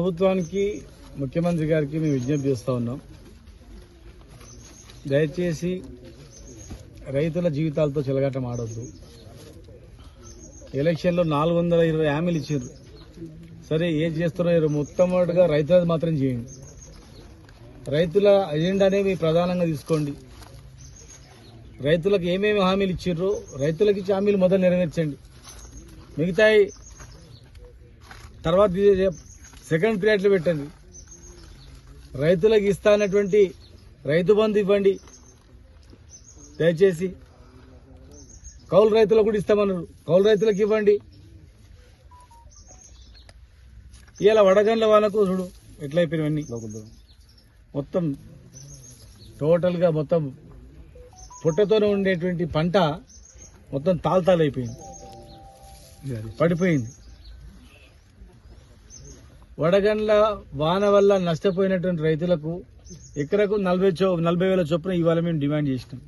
ప్రభుత్వానికి ముఖ్యమంత్రి గారికి మేము విజ్ఞప్తి చేస్తూ ఉన్నాం. దయచేసి రైతుల జీవితాలతో చెలగాటం ఆడొద్దు. ఎలక్షన్లో నాలుగు వందల ఇరవై హామీలు ఇచ్చారు సరే ఏం చేస్తున్నారో? మొట్టమొదటిగా రైతులది మాత్రం చేయండి. రైతుల ఎజెండానే మీ ప్రధానంగా తీసుకోండి. రైతులకు ఏమేమి హామీలు ఇచ్చిర్రో రైతులకు ఇచ్చే హామీలు మొదలు నెరవేర్చండి. మిగతాయి తర్వాత ఇది సెకండ్ పీరియడ్లో పెట్టండి. రైతులకు ఇస్తానటువంటి రైతు బంధు ఇవ్వండి. దయచేసి కౌలు రైతులకు కూడా ఇస్తామన్నారు. కౌలు రైతులకు ఇవ్వండి. ఇలా వడగండ్ల వాళ్ళకు చూడు ఎట్లయిపోయినవన్నీ మొత్తం టోటల్గా మొత్తం పుట్టతోనే ఉండేటువంటి పంట మొత్తం తాల్తాలైపోయింది పడిపోయింది. వడగండ్ల వాన వల్ల నష్టపోయినటువంటి రైతులకు ఎకరకు నలభై చో నలభై వేల చొప్పున ఇవాళ మేము డిమాండ్ చేసినాం.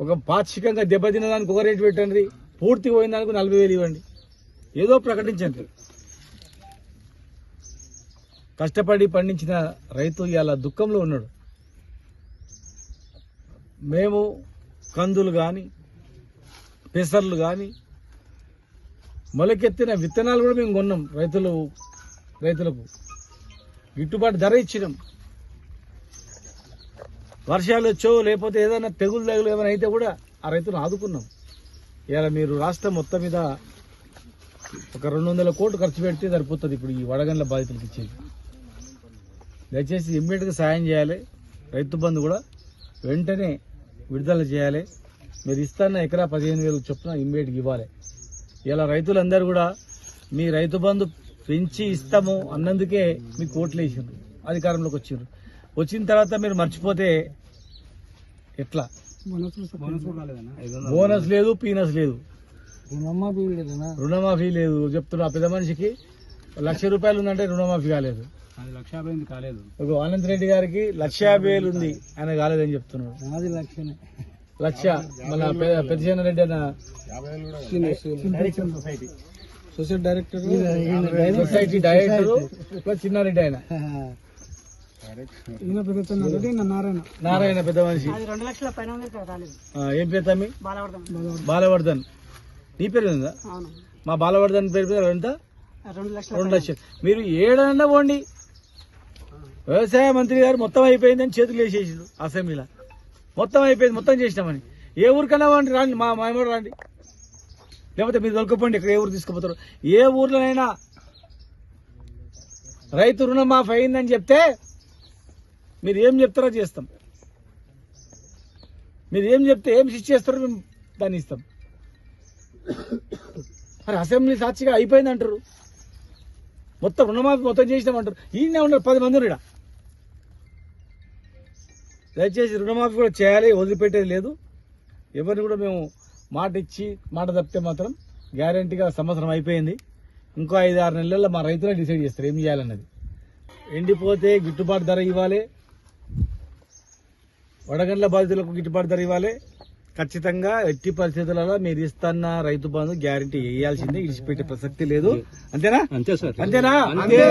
ఒక పాక్షికంగా దెబ్బతిన్న దానికి ఒక రేటు పెట్టండి. పూర్తి పోయిన దానికి నలభై వేలు ఇవ్వండి. ఏదో ప్రకటించండి. కష్టపడి పండించిన రైతు ఇవాళ దుఃఖంలో ఉన్నాడు. మేము కందులు కానీ పెసర్లు కానీ మొలకెత్తిన విత్తనాలు కూడా మేము కొన్నాం రైతులు రైతులకు. గిట్టుబాటు ధర ఇచ్చినాం. వర్షాలు వచ్చో లేకపోతే ఏదైనా తెగులు తెగులు ఏమైనా అయితే కూడా ఆ రైతును ఆదుకున్నాం. ఇలా మీరు రాష్ట్రం మొత్తం మీద ఒక రెండు వందల కోట్లు ఖర్చు పెడితే సరిపోతుంది ఇప్పుడు ఈ వడగండ్ల బాధితులకు ఇచ్చేది. దయచేసి ఇమ్మీడియట్గా సాయం చేయాలి. రైతు బంధు కూడా వెంటనే విడుదల చేయాలి. మీరు ఇస్తాన్న ఎకరా పదిహేను వేలు చొప్పున ఇమ్మీడియట్గా ఇవ్వాలి. ఇలా రైతులందరూ కూడా మీ రైతు బంధు పెంచి ఇస్తాము అన్నందుకే మీకు ఓట్లు వేసారు అధికారంలోకి వచ్చారు వచ్చిన తర్వాత మీరు మర్చిపోతే ఎట్లా? బోనస్ లేదు పీనస్ లేదు. రుణమాఫీ లేదు. చెప్తున్నా పెద్ద మనిషికి లక్ష రూపాయలు ఉందంటే రుణమాఫీ కాలేదు. కాలేదు. ఒక అనంత్ రెడ్డి గారికి లక్ష యాభై వేలు ఉంది ఆయన కాలేదని చెప్తున్నాడు. లక్ష మన పెద్దసేన రెడ్డి అన్న society director society director plus Chinnareddy ఆయన. పెద్ద నారాయణ. పెద్ద మనిషి. ఏం పేరు తమ్మి? బాలవర్ధన్. బాలవర్ధన్. నీ పేరు ఉందా అవును. మా బాలవర్ధన్ పేరు పేరు ఎంత రెండు లక్షల రెండు లక్షలు. మీరు ఏడన్నా పోండి. వ్యవసాయ మంత్రి గారు మొత్తం అయిపోయిందని చేతులు వేసేసిండు అసెంబ్లీలో. మొత్తం అయిపోయింది మొత్తం చేసినామని. ఏ ఊరికైనా రండి రాండి మా మాయమూడు రండి. లేకపోతే మీరు దొరకపోండి ఇక్కడ ఏ ఊరు తీసుకుపోతారు. ఏ ఊర్లోనైనా రైతు రుణం మాఫ్ అయిందని చెప్తే మీరు ఏం చెప్తారో చేస్తాం. మీరు ఏం చెప్తే ఏం శిక్ష చేస్తారో మేము దాన్ని ఇస్తాం. మరి అసెంబ్లీ సాక్షిగా అయిపోయింది అంటారు మొత్తం రుణమాఫీ మొత్తం చేసినామంటారు. ఈయనే ఉన్నారు పది మంది ఉన్నారు దయచేసి రుణమాఫీ కూడా చేయాలి వదిలిపెట్టేది లేదు. ఎవరిని కూడా మేము మాట ఇచ్చి మాట తప్పితే మాత్రం గ్యారంటీగా సంవత్సరం అయిపోయింది. ఇంకో ఐదు ఆరు నెలల్లో మా రైతులే డిసైడ్ చేస్తారు ఏం చేయాలన్నది. ఎండిపోతే గిట్టుబాటు ధర ఇవ్వాలి. వడగండ్ల బాధితులకు గిట్టుబాటు ధర ఇవ్వాలి. ఖచ్చితంగా ఎట్టి పరిస్థితులలో మీరు ఇస్తున్న రైతు బంధు గ్యారంటీ వేయాల్సిందే ఇడిచిపెట్టే ప్రసక్తి లేదు. అంతేనా? అంతే సార్. అంతేనా? అంతే.